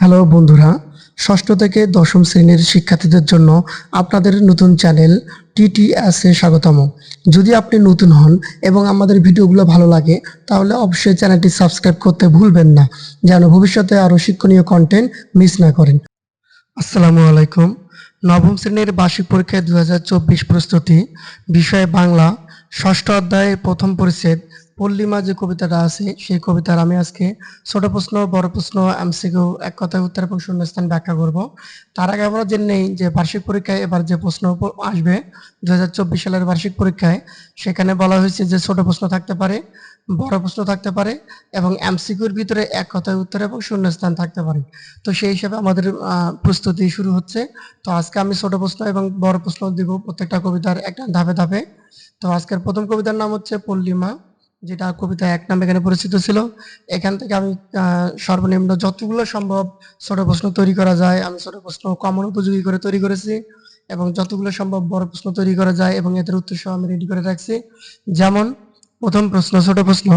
Hello বন্ধুরা, ষষ্ঠ থেকে দশম শ্রেণির শিক্ষার্থীদের জন্য আপনাদের নতুন চ্যানেল টিটিএস স্বাগতম। যদি আপনি নতুন হন এবং আমাদের ভিডিওগুলো ভালো লাগে, তাহলে অবশ্যই চ্যানেলটি সাবস্ক্রাইব করতে ভুলবেন না, যেন ভবিষ্যতে আরও শিক্ষণীয় কন্টেন্ট মিস না করেন। আসসালামু আলাইকুম। নবম শ্রেণির বার্ষিক পরীক্ষায় দু হাজার চব্বিশ প্রস্তুতি, বিষয় বাংলা, ষষ্ঠ অধ্যায়ের প্রথম পরিচ্ছেদ পল্লিমা যে কবিতাটা আছে, সেই কবিতার আমি আজকে ছোট প্রশ্ন, বড় প্রশ্ন, এমসিকিউ, এক কথায় উত্তর এবং শূন্যস্থান ব্যাখ্যা করব। তার আগে আমরা জেনে নেই যে বার্ষিক পরীক্ষায় এবার যে প্রশ্ন আসবে, দুই হাজার চব্বিশ সালের বার্ষিক পরীক্ষায়, সেখানে বলা হয়েছে যে ছোট প্রশ্ন থাকতে পারে, বড় প্রশ্ন থাকতে পারে এবং এমসিকিউর ভিতরে এক কথায় উত্তর এবং শূন্যস্থান থাকতে পারে। তো সেই হিসাবে আমাদের প্রস্তুতি শুরু হচ্ছে। তো আজকে আমি ছোট প্রশ্ন এবং বড় প্রশ্ন দিব প্রত্যেকটা কবিতার একটা ধাপে ধাপে। তো আজকের প্রথম কবিতার নাম হচ্ছে পল্লিমা যেটা কবিতা এক নামে এখানে পরিচিত ছিল, এখান থেকে আমি সর্বনিম্ন যতগুলো সম্ভব ছোট প্রশ্ন তৈরি করা যায়, আমি ছোট প্রশ্ন কমন উপযোগী করে তৈরি করেছি এবং যতগুলো সম্ভব বড় প্রশ্ন তৈরি করা যায় এবং এদের উত্তর সহ আমি রেডি করে রাখছি। যেমন, প্রথম প্রশ্ন, ছোট প্রশ্ন,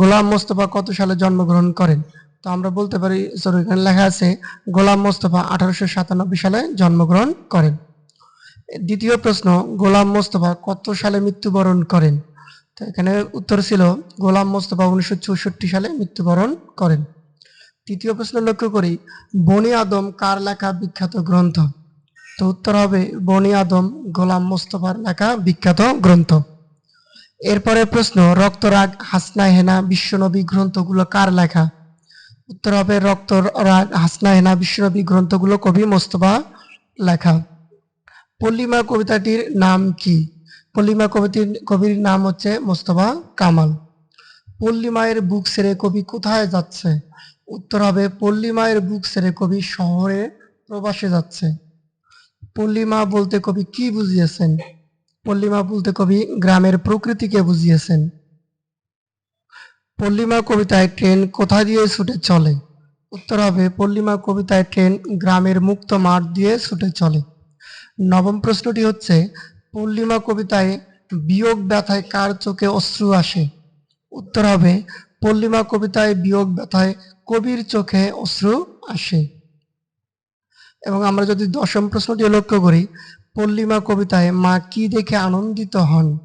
গোলাম মোস্তফা কত সালে জন্মগ্রহণ করেন? তো আমরা বলতে পারি সরি এখানে লেখা আছে, গোলাম মোস্তফা আঠারোশো সাতানব্বই সালে জন্মগ্রহণ করেন। দ্বিতীয় প্রশ্ন, গোলাম মোস্তফা কত সালে মৃত্যুবরণ করেন? তো এখানে উত্তর ছিল, গোলাম মোস্তফা উনিশশো চৌষট্টি সালে মৃত্যুবরণ করেন। তৃতীয় প্রশ্ন লক্ষ্য করি, বনি আদম কার লেখা বিখ্যাত গ্রন্থ? তো উত্তর হবে, বনি আদম গোলাম মোস্তফার লেখা বিখ্যাত গ্রন্থ। এরপরে প্রশ্ন, রক্তরাগ হাসনা হেনা বিশ্বনবী গ্রন্থগুলো কার লেখা? উত্তর হবে, রক্তরাগ হাসনা হেনা বিশ্বনবী গ্রন্থগুলো কবি মোস্তফা লেখা। পল্লিমা কবিতাটির নাম কি? পল্লিমা কবিতির কবির নাম হচ্ছে মোস্তফা কামাল। পল্লিমায়ের বুক ছেড়ে কবি কোথায় যাচ্ছে? উত্তর হবে, পল্লিমায়ের বুক ছেড়ে কবি শহরে প্রবাসে যাচ্ছে। পল্লিমা বলতে কবি কি বুঝিয়েছেন? পল্লিমা বলতে কবি গ্রামের প্রকৃতিকে বুঝিয়েছেন। পল্লিমা কবিতায় ট্রেন কোথা দিয়ে ছুটে চলে? উত্তর হবে, পল্লিমা কবিতায় ট্রেন গ্রামের মুক্ত মাঠ দিয়ে ছুটে চলে। নবম প্রশ্নটি হচ্ছে পল্লিমা কবিতায় বিয়োগ ব্যথায় কার চোখে অশ্রু আসে? উত্তর হবে পল্লিমা কবিতায় বিয়োগ ব্যথায় কবির চোখে অশ্রু আসে। এবং আমরা যদি দশম প্রশ্নটি লক্ষ্য করি পল্লিমা কবিতায় মা কি দেখে আনন্দিত হন?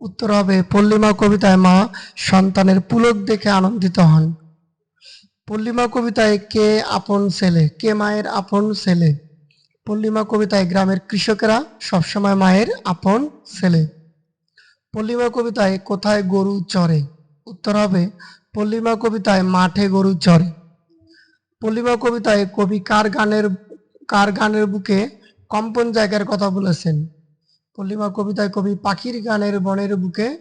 উত্তর হবে পল্লিমা কবিতায় মা সন্তানের পুলক দেখে আনন্দিত হন। পল্লিমা কবিতায় কে আপন ছেলে? কে মায়ের আপন ছেলে? পল্লিমা কবিতায় গ্রামের কৃষকেরা সবসময় মায়ের আপন ছেলে। পল্লিমা কবিতায় কোথায় গরু চড়ে? উত্তর হবে, পল্লিমা কবিতায় মাঠে গরু চড়ে। পল্লিমা কবিতায় কবি কার গানের কার গানের বুকে কম্পন জায়গার কথা বলেছেন? পল্লিমা কবিতায় কবি পাখির গানের বনের বুকে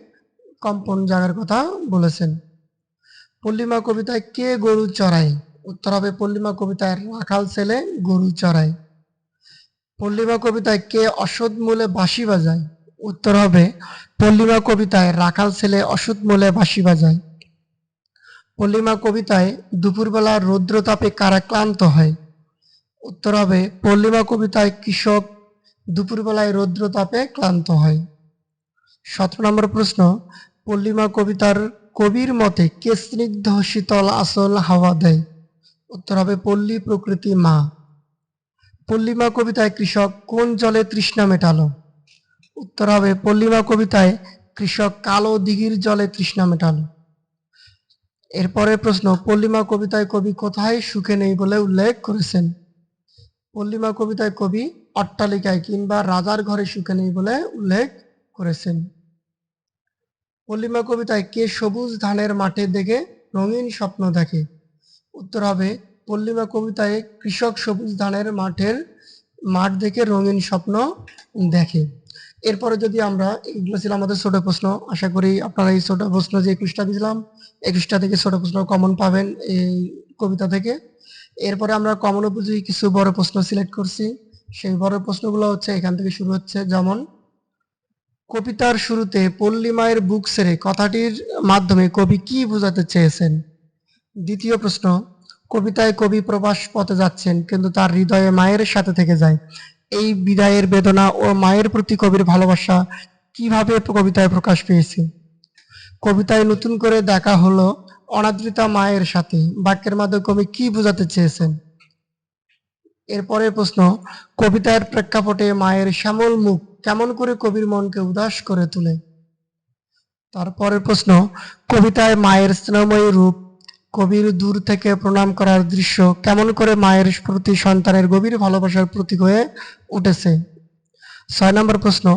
কম্পন জায়গার কথা বলেছেন। পল্লিমা কবিতায় কে গরু চড়ায়? উত্তর হবে, পল্লিমা কবিতায় রাখাল ছেলে গরু চড়ায়। পল্লিমা কবিতায় কে অসৎ মূলে বাঁশি বাজায়? উত্তর হবে, পল্লিমা কবিতায় রাখাল ছেলে অসৎ মূলে বাঁশি বাজায়। পল্লিমা কবিতায় দুপুরবেলা রৌদ্রতাপে কারা ক্লান্ত হয়? উত্তর হবে, পল্লিমা কবিতায় কৃষক দুপুরবেলায় রৌদ্রতাপে ক্লান্ত হয়। সতেরো নম্বর প্রশ্ন, পল্লিমা কবিতার কবির মতে কে স্নিগ্ধ শীতল আসল হাওয়া দেয়? উত্তর হবে, পল্লী প্রকৃতি মা। পল্লিমা কবিতায় কৃষক কোন জলে তৃষ্ণা মেটালো? উত্তর হবে, পল্লিমা কবিতায় কৃষক কালো দিঘির জলে তৃষ্ণা মেটালো। এরপরে প্রশ্ন, পল্লিমা কবিতায় কবি কোথায় সুখে নেই বলে উল্লেখ করেছেন? পল্লিমা কবিতায় কবি অট্টালিকায় কিংবা রাজার ঘরে সুখে নেই বলে উল্লেখ করেছেন। পল্লিমা কবিতায় কে সবুজ ধানের মাঠে দেখে রঙিন স্বপ্ন দেখে? উত্তর হবে পল্লিমা কবিতায় কৃষক সবুজ ধানের মাঠের মাঠ দেখে রঙিন স্বপ্ন দেখে। এরপরে যদি আমরা এগুলো ছিল আমাদের ছোট প্রশ্ন, আশা করি আপনারা এই ছোট প্রশ্ন যে একুশটা দিয়েছিলাম, একুশটা থেকে ছোট প্রশ্ন কমন পাবেন এই কবিতা থেকে। এরপরে আমরা কমন উপযোগী কিছু বড় প্রশ্ন সিলেক্ট করছি। সেই বড় প্রশ্নগুলো হচ্ছে এখান থেকে শুরু হচ্ছে। যেমন, কবিতার শুরুতে পল্লী মায়ের বুক ছেড়ে কথাটির মাধ্যমে কবি কি বোঝাতে চেয়েছেন? দ্বিতীয় প্রশ্ন কবিতায় কবি প্রবাস পথে যাচ্ছেন, কিন্তু তার হৃদয়ে মায়ের সাথে থেকে যায়। এই বিদায়ের বেদনা ও মায়ের প্রতি কবির ভালোবাসা কীভাবে কবিতায় প্রকাশ পেয়েছে? কবিতায় নতুন করে দেখা হলো অনাদৃতা মায়ের সাথে। বাক্যের মাধ্যমে কবি কি বোঝাতে চেয়েছেন? এরপরের প্রশ্ন, কবিতার প্রেক্ষাপটে মায়ের শ্যামল মুখ কেমন করে কবির মনকে উদাস করে তোলে? তারপরের প্রশ্ন, কবিতায় মায়ের স্নেহময়ী রূপ কবির দূর থেকে প্রণাম করার দৃশ্য কেমন করে মায়ের প্রতি সন্তানের গভীর ভালোবাসার প্রতীক হয়ে উঠেছে? ছয় নম্বর প্রশ্ন,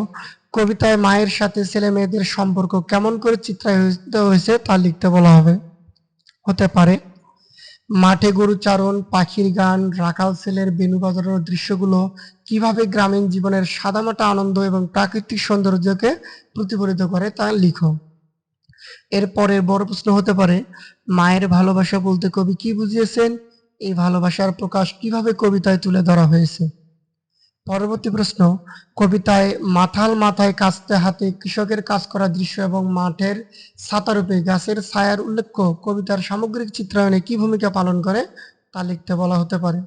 কবিতায় মায়ের সাথে ছেলে মেয়েদের সম্পর্ক কেমন করে চিত্রায়িত হয়েছে তা লিখতে বলা হবে। হতে পারে, মাঠে গরু চারণ, পাখির গান, রাখাল ছেলের বেনু বাজানোর দৃশ্যগুলো কীভাবে গ্রামীণ জীবনের সাদামাটা আনন্দ এবং প্রাকৃতিক সৌন্দর্যকে প্রতিফলিত করে তা লিখো। এরপরের বড় প্রশ্ন হতে পারে, মায়ের ভালোবাসা বলতে কবি কি বুঝিয়েছেন? এই ভালোবাসার প্রকাশ কীভাবে কবিতায় তুলে ধরা হয়েছে? পরবর্তী প্রশ্ন, কবিতায় মাথাল মাথায় কাস্তে হাতে কৃষকের কাজ করা দৃশ্য এবং মাঠের ছাতারূপে গাছের ছায়ার উল্লেখ্য কবিতার সামগ্রিক চিত্রায়নে কি ভূমিকা পালন করে তা লিখতে বলা হতে পারে।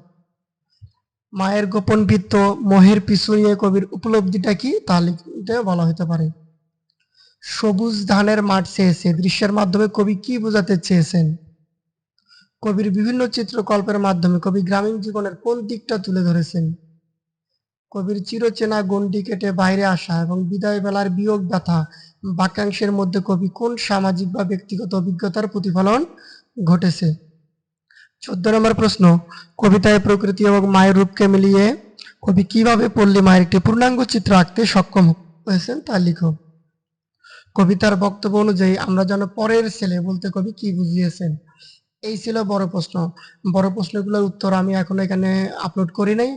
মায়ের গোপন বৃত্ত, মোহের পিছু নিয়ে কবির উপলব্ধিটা কি তা লিখতে বলা হতে পারে। সবুজ ধানের মাঠ চেয়েছে। দৃশ্যের মাধ্যমে কবি কি বোঝাতে চেয়েছেন? কবির বিভিন্ন চিত্রকল্পের মাধ্যমে কবি গ্রামীণ জীবনের কোন দিকটা তুলে ধরেছেন? কবির চিরচেনা গণ্ডি কেটে বাইরে আসা এবং বিদায় বেলার বিয়োগ ব্যথা, বাক্যাংশের মধ্যে কবি কোন সামাজিক বা ব্যক্তিগত অভিজ্ঞতার প্রতিফলন ঘটেছে? চোদ্দ নম্বর প্রশ্ন, কবিতায় প্রকৃতি এবং মায়ের রূপকে মিলিয়ে কবি কীভাবে পল্লী মায়ের একটি পূর্ণাঙ্গ চিত্র আঁকতে সক্ষম হয়েছেন তা লিখো। কবিতার বক্তব্য অনুযায়ী আমরা যেন পরের ছেলে বলতে কবি কি বুঝিয়েছেন? এই ছিল বড় প্রশ্ন। বড় প্রশ্নগুলোর উত্তর আমি এখন এখানে আপলোড করি নাই।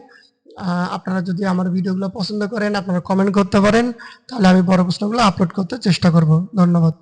আপনারা যদি আমার ভিডিওগুলো পছন্দ করেন, আপনারা কমেন্ট করতে পারেন। তাহলে আমি বড় প্রশ্নগুলো আপলোড করতে চেষ্টা করব। ধন্যবাদ।